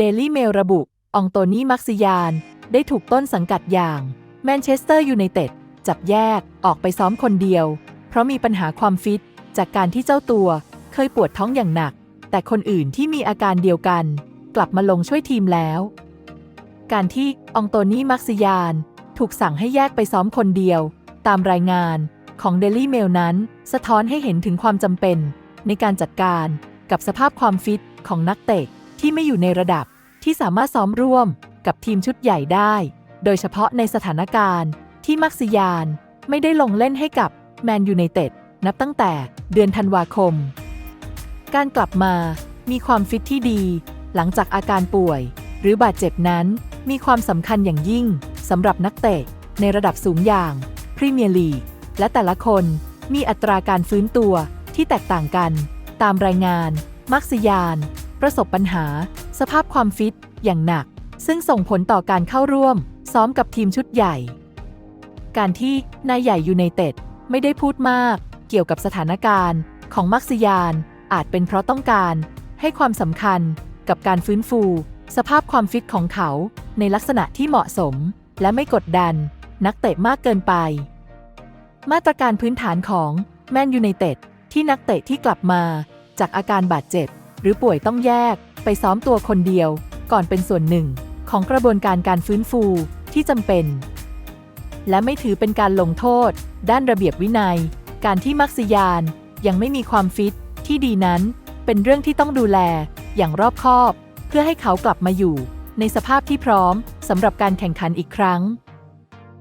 เดลี่เมลระบุอองโตนี่มักซิยาน ได้ถูกต้นสังกัดอย่างแมนเชสเตอร์ยูไนเต็ดจับแยกออกไปซ้อมคนเดียว เพราะมีปัญหาความฟิต จากการที่เจ้าตัวเคยปวดท้องอย่างหนัก แต่คนอื่นที่มีอาการเดียวกัน กลับมาลงช่วยทีมแล้ว การที่อองโตนี่มักซิยาน ถูกสั่งให้แยกไปซ้อมคนเดียว ตามรายงานของ Daily Mail นั้น สะท้อนให้เห็นถึงความจำเป็น ในการจัดการกับสภาพความฟิตของนักเตะ ที่ไม่อยู่ในระดับที่สามารถซ้อมร่วมกับทีมชุดใหญ่ได้ โดยเฉพาะในสถานการณ์ที่มักซิยานไม่ได้ลงเล่นให้กับแมนยูไนเต็ดนับตั้งแต่เดือนธันวาคม การกลับมามีความฟิตที่ดี หลังจากอาการป่วย หรือบาดเจ็บนั้น มีความสำคัญอย่างยิ่งสำหรับนักเตะในระดับสูงอย่างพรีเมียร์ลีกและแต่ละคนมีอัตราการฟื้นตัวที่แตกต่างกัน ตามรายงาน มักซิยาน ประสบปัญหา สภาพความฟิต อย่างหนัก ซึ่งส่งผลต่อการเข้าร่วม ซ้อมกับทีมชุดใหญ่ การที่นายใหญ่ยูไนเต็ดไม่ได้พูดมาก เกี่ยวกับสถานการณ์ของมักซิยาน อาจเป็นเพราะต้องการให้ความสำคัญกับการฟื้นฟู สภาพความฟิตของเขาในลักษณะที่เหมาะสม และไม่กดดัน นักเตะมากเกินไป มาตรการพื้นฐานของแมนยูไนเต็ดที่นักเตะที่กลับมาจากอาการบาดเจ็บ หรือป่วยต้องแยก ไปซ้อมตัวคนเดียว ก่อนเป็นส่วนหนึ่ง ของกระบวนการการฟื้นฟูที่จำเป็น และไม่ถือเป็นการลงโทษ ด้านระเบียบวินัย การที่มักซิยานยังไม่มีความฟิตที่ดีนั้น เป็นเรื่องที่ต้องดูแลอย่างรอบคอบ เพื่อให้เขากลับมาอยู่ ในสภาพที่พร้อมสำหรับการแข่งขันอีกครั้ง